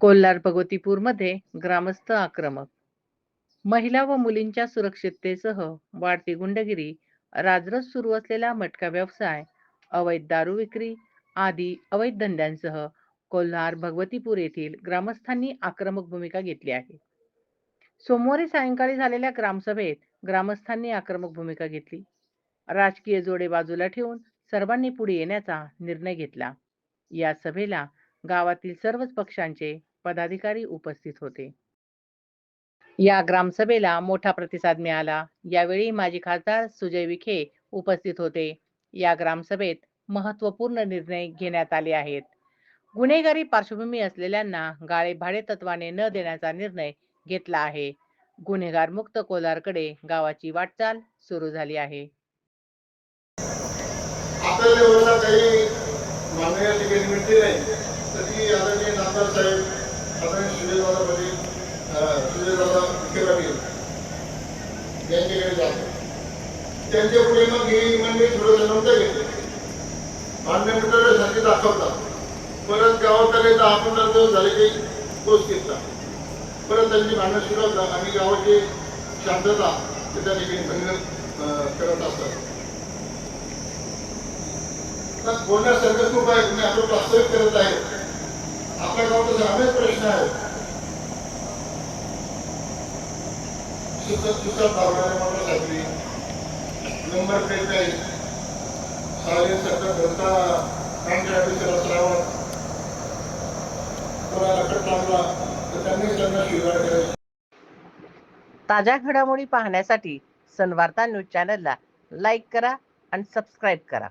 कोल्हार भगवतीपूरमध्ये ग्रामस्थ आक्रमक. महिला व मुलींच्या सुरक्षिततेसह वाढती गुंडगिरी राजरस सुरू असलेला मटका व्यवसाय अवैध दारू विक्री आदी अवैध धंद्यांसह कोल्हार भगवतीपूर येथील ग्रामस्थांनी आक्रमक भूमिका घेतली आहे. सोमवारी सायंकाळी झालेल्या ग्रामसभेत ग्रामस्थांनी आक्रमक भूमिका घेतली. राजकीय जोडे बाजूला ठेवून सर्वांनी पुढे येण्याचा निर्णय घेतला. या सभेला गावातील सर्वच पक्षांचे पदाधिकारी उपस्थित होते. या ग्रामसभेला मोठा प्रतिसाद मिळाला. यावेळी माजी खासदार सुजय विखे उपस्थित होते. या ग्रामसभेत महत्त्वपूर्ण निर्णय घेण्यात आले आहेत. गुन्हेगारी पार्श्वभूमी असलेल्यांना गाळे भाडे तत्वाने न देण्याचा निर्णय घेतला आहे. गुन्हेगार मुक्त कोलारकडे गावाची वाटचाल सुरू झाली आहे. काही मागण्या या ठिकाणी मिळते नाही. तरी आदरणीय नामदार साहेब आदरणीय सुजयदादा पाटील सुजयदादा विखे पाटील यांच्याकडे जातो. त्यांच्या पुढे मग ही म्हणजे थोडंसं नव्हतं घेतलं मान्य सारखे दाखवतात. परत गावात आले तर आपण जर दिवस झाले की पोच घेतला परत त्यांची भांडणं सुरू होतात. आणि गावाची शांतता ते त्या ठिकाणी भंग करत असतात. बोलण्यासारखं खूप आहे तुम्ही आपलं वास्तविक करत आहे. आपल्या गावात अनेक प्रश्न आहेत मोटरसायकली नंबर प्लेट असल्यावर कोणाला कट लागला तर त्यांनी त्यांना ताज्या घडामोडी पाहण्यासाठी सनवार्ता न्यूज चॅनलला लाईक करा आणि सबस्क्राईब करा.